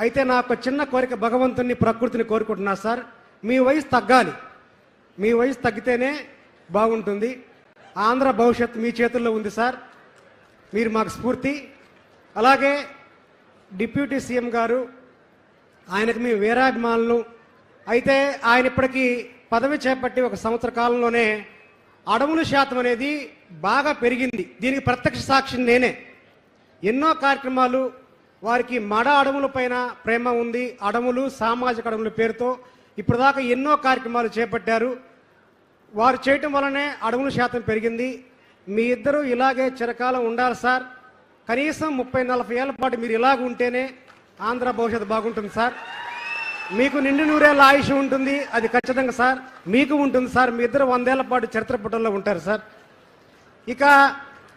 అయితే నాకు చిన్న కోరిక భగవంతుని ప్రకృతిని కోరుకుంటున్నా సార్. మీ వయసు తగ్గాలి. మీ వయసు తగ్గితేనే బాగుంటుంది. ఆంధ్ర భవిష్యత్తు మీ చేతుల్లో ఉంది సార్. మీరు మాకు స్ఫూర్తి. అలాగే డిప్యూటీ సీఎం గారు ఆయనకు మీ వీరాభిమానులు. అయితే ఆయన ఇప్పటికీ పదవి చేపట్టి ఒక సంవత్సర కాలంలోనే అడవుల శాతం అనేది బాగా పెరిగింది. దీనికి ప్రత్యక్ష సాక్షి నేనే. ఎన్నో కార్యక్రమాలు వారికి మడ అడవుల పైన ప్రేమ ఉంది. అడవులు సామాజిక అడవుల పేరుతో ఇప్పటిదాకా ఎన్నో కార్యక్రమాలు చేపట్టారు. వారు చేయటం వలనే అడవుల శాతం పెరిగింది. మీ ఇద్దరు ఇలాగే చిరకాలం ఉండాలి సార్. కనీసం ముప్పై నలభై ఏళ్ళ పాటు మీరు ఇలాగ ఉంటేనే ఆంధ్ర భవిష్యత్తు బాగుంటుంది సార్. మీకు నిండు నూరేళ్ళ ఆయుష్ ఉంటుంది. అది ఖచ్చితంగా సార్. మీకు ఉంటుంది సార్. మీ ఇద్దరు వందేళ్ళ పాటు చరిత్ర పుటల్లో ఉంటారు సార్. ఇక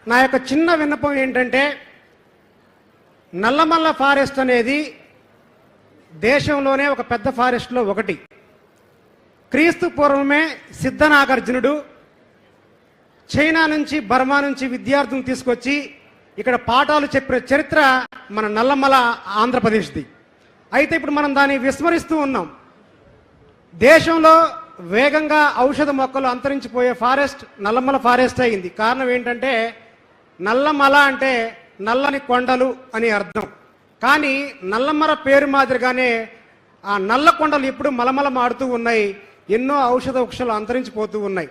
నా యొక్క చిన్న విన్నపం ఏంటంటే నల్లమల్ల ఫారెస్ట్ అనేది దేశంలోనే ఒక పెద్ద ఫారెస్ట్లో ఒకటి. క్రీస్తు పూర్వమే సిద్ధనాగార్జునుడు చైనా నుంచి బర్మా నుంచి విద్యార్థులను తీసుకొచ్చి ఇక్కడ పాఠాలు చెప్పిన చరిత్ర మన నల్లమల ఆంధ్రప్రదేశ్ది. అయితే ఇప్పుడు మనం దాన్ని విస్మరిస్తూ ఉన్నాం. దేశంలో వేగంగా ఔషధ మొక్కలు అంతరించిపోయే ఫారెస్ట్ నల్లమల ఫారెస్ట్ అయింది. కారణం ఏంటంటే నల్లమల అంటే నల్లని కొండలు అని అర్థం. కానీ నల్లమర పేరు మాదిరిగానే ఆ నల్ల కొండలు ఇప్పుడు మలమలమాడుతూ ఉన్నాయి ఎన్నో ఔషధ వృక్షాలు అంతరించిపోతూ ఉన్నాయి.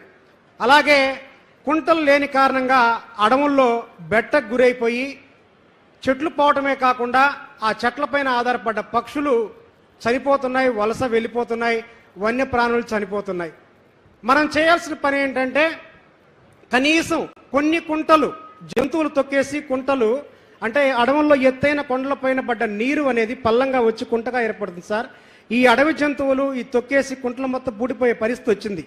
అలాగే కుంటలు లేని కారణంగా అడవుల్లో బెట్టకు గురైపోయి చెట్లు పోవటమే కాకుండా ఆ చెట్లపైన ఆధారపడ్డ పక్షులు చనిపోతున్నాయి వలస వెళ్ళిపోతున్నాయి వన్యప్రాణులు చనిపోతున్నాయి. మనం చేయాల్సిన పని ఏంటంటే కనీసం కొన్ని కుంటలు జంతువులు తొక్కేసి కుంటలు అంటే అడవుల్లో ఎత్తైన కొండలపైన పడ్డ నీరు అనేది పల్లంగా వచ్చి కుంటగా ఏర్పడుతుంది సార్. ఈ అడవి జంతువులు ఈ తొక్కేసి కుంటలు మొత్తం పూడిపోయే పరిస్థితి వచ్చింది.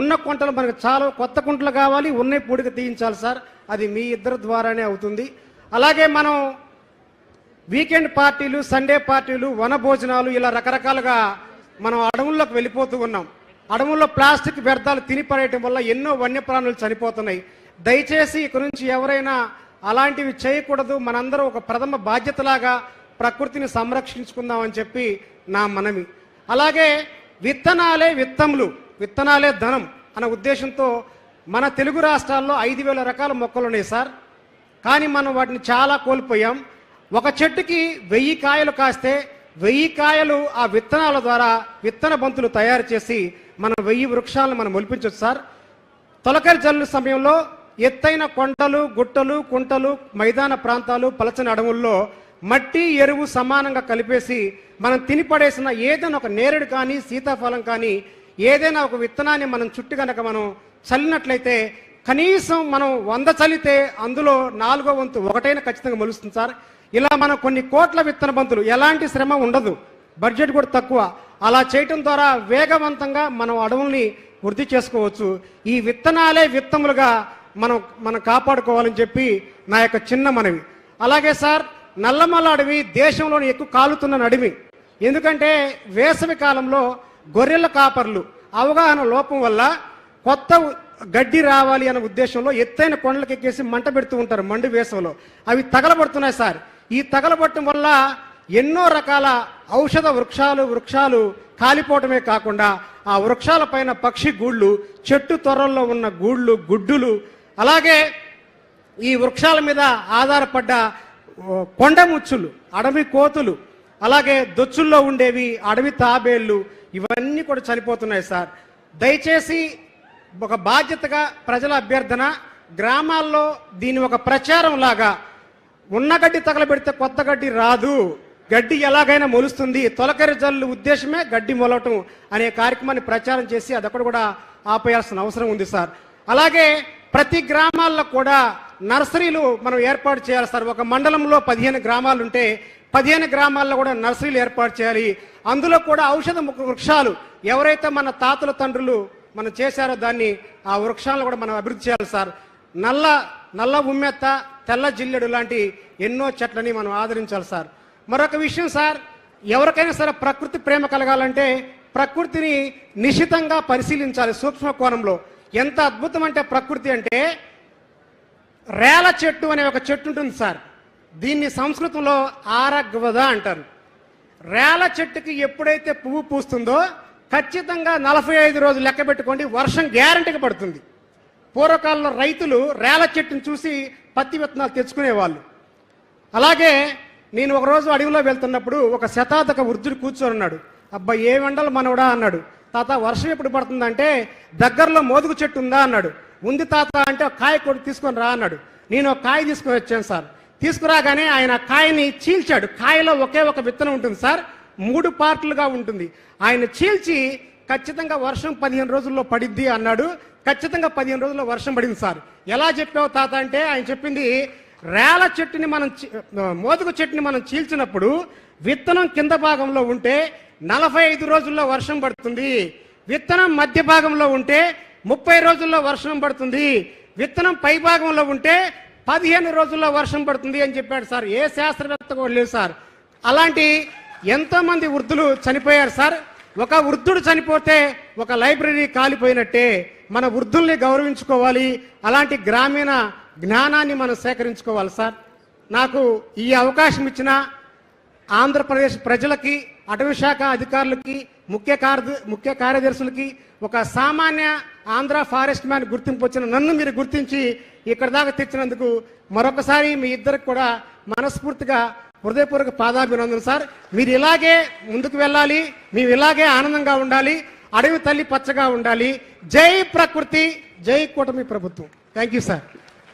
ఉన్న కుంటలు మనకు చాలా కొత్త కుంటలు కావాలి ఉన్నే పూడిక తీయించాలి సార్. అది మీ ఇద్దరి ద్వారానే అవుతుంది. అలాగే మనం వీకెండ్ పార్టీలు సండే పార్టీలు వన భోజనాలు ఇలా రకరకాలుగా మనం అడవుల్లోకి వెళ్ళిపోతూ ఉన్నాం. అడవుల్లో ప్లాస్టిక్ వ్యర్థాలు తిని పడేయటం వల్ల ఎన్నో వన్యప్రాణులు చనిపోతున్నాయి. దయచేసి ఇక నుంచి ఎవరైనా అలాంటివి చేయకూడదు. మనందరం ఒక ప్రథమ బాధ్యతలాగా ప్రకృతిని సంరక్షించుకుందామని చెప్పి నా మనవి. అలాగే విత్తనాలే విత్తములు విత్తనాలే ధనం అన్న ఉద్దేశంతో మన తెలుగు రాష్ట్రాల్లో ఐదు వేల రకాల మొక్కలు ఉన్నాయి సార్. కానీ మనం వాటిని చాలా కోల్పోయాం. ఒక చెట్టుకి వెయ్యి కాయలు కాస్తే వెయ్యి కాయలు ఆ విత్తనాల ద్వారా విత్తన బంతులు తయారు చేసి మనం వెయ్యి వృక్షాలను మనం ఒలిపించవచ్చు సార్. తొలకరి జల్లు సమయంలో ఎత్తైన కొండలు గుట్టలు కుంటలు మైదాన ప్రాంతాలు పలచని అడవుల్లో మట్టి ఎరువు సమానంగా కలిపేసి మనం తినిపడేసిన ఏదైనా ఒక నేరేడు కానీ సీతాఫలం కానీ ఏదైనా ఒక విత్తనాన్ని మనం చుట్టి కనుక మనం చల్లినట్లయితే కనీసం మనం వంద చల్లితే అందులో నాలుగో వంతు ఒకటైనా ఖచ్చితంగా మొలుస్తుంది సార్. ఇలా మనం కొన్ని కోట్ల విత్తన బంతులు ఎలాంటి శ్రమ ఉండదు. బడ్జెట్ కూడా తక్కువ. అలా చేయటం ద్వారా వేగవంతంగా మనం అడవుల్ని వృద్ధి చేసుకోవచ్చు. ఈ విత్తనాలే విత్తములుగా మనం మనం కాపాడుకోవాలని చెప్పి నా యొక్క చిన్న మనవి. అలాగే సార్ నల్లమల్ల అడవి దేశంలోని ఎక్కువ కాలుతున్న అడవి ఎందుకంటే వేసవి కాలంలో గొర్రెల కాపర్లు అవగాహన లోపం వల్ల కొత్త గడ్డి రావాలి అనే ఉద్దేశంలో ఎత్తైన కొండలకు ఎక్కేసి మంట పెడుతూ ఉంటారు మండు వేసవిలో. అవి తగలబడుతున్నాయి సార్. ఈ తగలబడటం వల్ల ఎన్నో రకాల ఔషధ వృక్షాలు వృక్షాలు కాలిపోవటమే కాకుండా ఆ వృక్షాల పైన పక్షి గూళ్ళు చెట్టు త్వరల్లో ఉన్న గూళ్ళు గుడ్డులు అలాగే ఈ వృక్షాల మీద ఆధారపడ్డ కొండముచ్చులు కొండ ముచ్చులు అడవి కోతులు అలాగే దొచ్చుల్లో ఉండేవి అడవి తాబేళ్ళు ఇవన్నీ కూడా చనిపోతున్నాయి సార్. దయచేసి ఒక బాధ్యతగా ప్రజల అభ్యర్థన గ్రామాల్లో దీని ఒక ప్రచారం లాగా ఉన్న గడ్డి తగలబెడితే కొత్త గడ్డి రాదు. గడ్డి ఎలాగైనా మొలుస్తుంది. తొలకరి జల్లు ఉద్దేశమే గడ్డి మొలవటం అనే కార్యక్రమాన్ని ప్రచారం చేసి అదొకటి కూడా ఆపేయాల్సిన అవసరం ఉంది సార్. అలాగే ప్రతి గ్రామాల్లో కూడా నర్సరీలు మనం ఏర్పాటు చేయాలి సార్. ఒక మండలంలో పదిహేను గ్రామాలు ఉంటే పదిహేను గ్రామాల్లో కూడా నర్సరీలు ఏర్పాటు చేయాలి. అందులో కూడా ఔషధ వృక్షాలు ఎవరైతే మన తాతల తండ్రులు మనం చేశారో దాన్ని ఆ వృక్షాలను కూడా మనం అభివృద్ధి చేయాలి సార్. నల్ల నల్ల ఉమ్మెత్త తెల్ల జిల్లెడు లాంటి ఎన్నో చెట్లని మనం ఆదరించాలి సార్. మరొక విషయం సార్ ఎవరికైనా సరే ప్రకృతి ప్రేమ కలగాలంటే ప్రకృతిని నిశితంగా పరిశీలించాలి సూక్ష్మ కోణంలో. ఎంత అద్భుతం అంటే ప్రకృతి అంటే రేల చెట్టు అనే ఒక చెట్టు ఉంటుంది సార్. దీన్ని సంస్కృతంలో ఆరగ్వద అంటారు. రేల చెట్టుకి ఎప్పుడైతే పువ్వు పూస్తుందో ఖచ్చితంగా నలభై ఐదు రోజులు లెక్క పెట్టుకోండి వర్షం గ్యారంటీగా పడుతుంది. పూర్వకాలంలో రైతులు రేల చెట్టును చూసి పత్తి విత్తనాలు తెచ్చుకునేవాళ్ళు. అలాగే నేను ఒకరోజు అడవిలో వెళ్తున్నప్పుడు ఒక శతాధిక వృద్ధుడు కూర్చొని ఉన్నాడు. అబ్బా ఏ వెండలు మనవడా అన్నాడు. తాత వర్షం ఎప్పుడు పడుతుందంటే దగ్గరలో మోదుగు చెట్టు ఉందా అన్నాడు. ఉంది తాత అంటే ఒక కాయ కొడు తీసుకొని రా అన్నాడు. నేను ఒక కాయ తీసుకొని వచ్చాను సార్. తీసుకురాగానే ఆయన కాయని చీల్చాడు. కాయలో ఒకే ఒక విత్తనం ఉంటుంది సార్. మూడు పార్ట్లుగా ఉంటుంది. ఆయన చీల్చి ఖచ్చితంగా వర్షం పదిహేను రోజుల్లో పడిద్ది అన్నాడు. ఖచ్చితంగా పదిహేను రోజుల్లో వర్షం పడింది సార్. ఎలా చెప్పావు తాత అంటే ఆయన చెప్పింది రేల చెట్టుని మనం మోదుగు చెట్టుని మనం చీల్చినప్పుడు విత్తనం కింద భాగంలో ఉంటే నలభై ఐదు రోజుల్లో వర్షం పడుతుంది. విత్తనం మధ్య భాగంలో ఉంటే ముప్పై రోజుల్లో వర్షం పడుతుంది. విత్తనం పై భాగంలో ఉంటే పదిహేను రోజుల్లో వర్షం పడుతుంది అని చెప్పాడు సార్. ఏ శాస్త్రవేత్త కూడా లేదు సార్. అలాంటి ఎంతోమంది వృద్ధులు చనిపోయారు సార్. ఒక వృద్ధుడు చనిపోతే ఒక లైబ్రరీ కాలిపోయినట్టే మన వృద్ధుల్ని గౌరవించుకోవాలి. అలాంటి గ్రామీణ జ్ఞానాన్ని మనం సేకరించుకోవాలి సార్. నాకు ఈ అవకాశం ఇచ్చిన ఆంధ్రప్రదేశ్ ప్రజలకి అటవీ శాఖ అధికారులకి ముఖ్య కార్య ముఖ్య కార్యదర్శులకి ఒక సామాన్య ఆంధ్ర ఫారెస్ట్ మ్యాన్ గుర్తింపు వచ్చిన నన్ను మీరు గుర్తించి ఇక్కడ దాకా తెచ్చినందుకు మరొకసారి మీ ఇద్దరికి కూడా మనస్ఫూర్తిగా హృదయపూర్వక పాదాభినందన సార్. మీరు ఇలాగే ముందుకు వెళ్ళాలి మేము ఇలాగే ఆనందంగా ఉండాలి అడవి తల్లి పచ్చగా ఉండాలి. జై ప్రకృతి జై కూటమి ప్రభుత్వం. Thank you sir.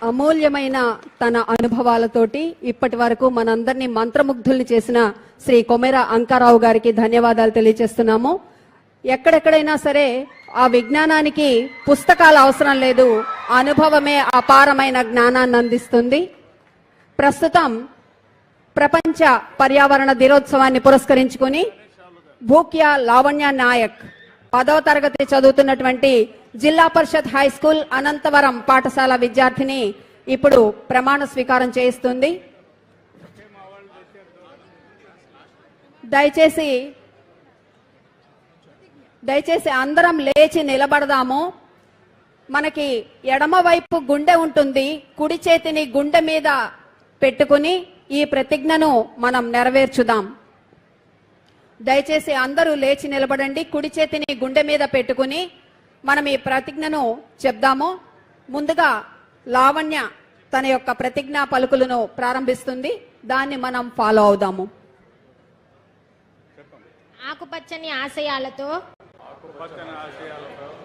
అమూల్యమైన తన అనుభవాలతోటి ఇప్పటి వరకు మనందరినీ మంత్రముగ్ధుల్ని చేసిన శ్రీ కొమెర అంకారావు గారికి ధన్యవాదాలు తెలియజేస్తున్నాము. ఎక్కడెక్కడైనా సరే ఆ విజ్ఞానానికి పుస్తకాలు అవసరం లేదు అనుభవమే అపారమైన జ్ఞానాన్ని అందిస్తుంది. ప్రస్తుతం ప్రపంచ పర్యావరణ దినోత్సవాన్ని పురస్కరించుకుని భూక్యా లావణ్య నాయక్ పదవ తరగతి చదువుతున్నటువంటి జిల్లా పరిషత్ హై స్కూల్ అనంతవరం పాఠశాల విద్యార్థిని ఇప్పుడు ప్రమాణ స్వీకారం చేయిస్తుంది. దయచేసి దయచేసి అందరం లేచి నిలబడదాము. మనకి ఎడమవైపు గుండె ఉంటుంది కుడి చేతిని గుండె మీద పెట్టుకుని ఈ ప్రతిజ్ఞను మనం నెరవేర్చుదాం. దయచేసి అందరూ లేచి నిలబడండి. కుడి చేతిని గుండె మీద పెట్టుకుని మనం ఈ ప్రతిజ్ఞను చెప్దాము. ముందుగా లావణ్య తన యొక్క ప్రతిజ్ఞా పలుకులను ప్రారంభిస్తుంది. దాన్ని మనం ఫాలో అవుదాము. ఆకుపచ్చని ఆశయాలతో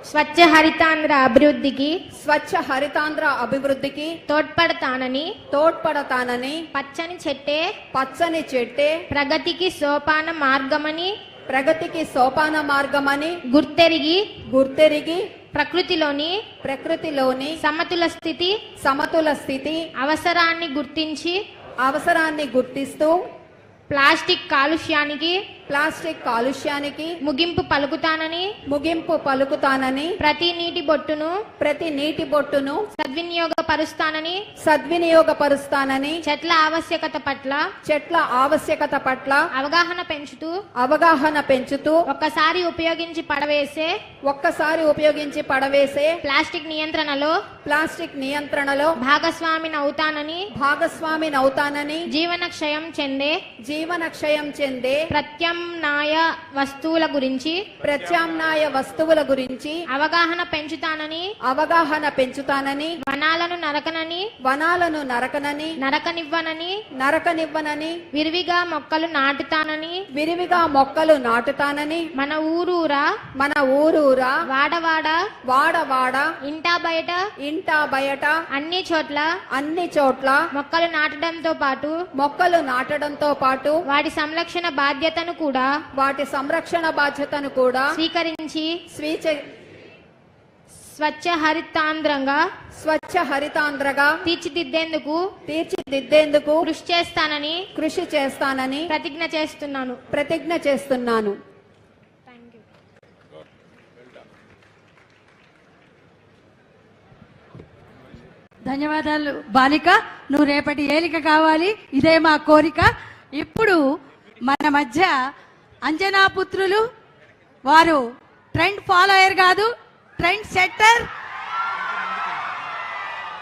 స్వచ్ఛ హరితాంధ్ర అభివృద్ధికి స్వచ్ఛ హరితాంధ్ర అభివృద్ధికి తోడ్పడతానని తోడ్పడతానని పచ్చని చెట్టే పచ్చని చెట్టే ప్రగతికి సోపాన మార్గమని ప్రగతికి సోపాన మార్గమని గుర్తెరిగి గుర్తెరిగి ప్రకృతిలోని ప్రకృతిలోని సమతుల స్థితి సమతుల స్థితి అవసరాన్ని గుర్తించి అవసరాన్ని గుర్తిస్తూ ప్లాస్టిక్ కాలుష్యానికి ప్లాస్టిక్ కాలుష్యానికి ముగింపు పలుకుతానని ముగింపు పలుకుతానని ప్రతి నీటి బొట్టును ప్రతి నీటి బొట్టును సద్వినియోగపరుస్తానని సద్వినియోగపరుస్తానని చెట్ల ఆవశ్యకత పట్ల చెట్ల ఆవశ్యకత పట్ల అవగాహన పెంచుతూ అవగాహన పెంచుతూ ఒక్కసారి ఉపయోగించి పడవేసే ఒక్కసారి ఉపయోగించి పడవేసే ప్లాస్టిక్ నియంత్రణలో ప్లాస్టిక్ నియంత్రణలో భాగస్వామిని అవుతానని భాగస్వామిని అవుతానని జీవన క్షయం చెందే జీవన క్షయం చెందే ప్రత్యామ్నాయ వస్తువుల గురించి ప్రత్యామ్నాయ వస్తువుల గురించి అవగాహన పెంచుతానని అవగాహన పెంచుతానని వనాలను నరకనని వనాలను నరకనని నరకనివ్వనని నరకనివ్వనని విరివిగా మొక్కలు నాటుతానని విరివిగా మొక్కలు నాటుతానని మన ఊరూరా మన ఊరూరా వాడవాడ వాడవాడ ఇంటా బయట ఇంటా బయట అన్ని చోట్ల అన్ని చోట్ల మొక్కలు నాటడంతో పాటు మొక్కలు నాటడంతో పాటు వాటి సంరక్షణ బాధ్యతను కూడా వాటి సంరక్షణ బాధ్యతను కూడా స్వీకరించి స్వీచ స్వచ్ఛ హరితాంధ్రంగా స్వచ్ఛ హరితాంధ్రగా తీర్చిదిద్దేందుకు తీర్చిదిద్దేందుకు కృషి చేస్తానని కృషి చేస్తానని ప్రతిజ్ఞ చేస్తున్నాను. ప్రతిజ్ఞ చేస్తున్నాను. ధన్యవాదాలు బాలిక. నువ్వు రేపటి ఏలిక కావాలి. ఇదే మా కోరిక. ఇప్పుడు మన మధ్య అంజనా పుత్రులు వారు ట్రెండ్ ఫాలోయర్ కాదు. Trend setter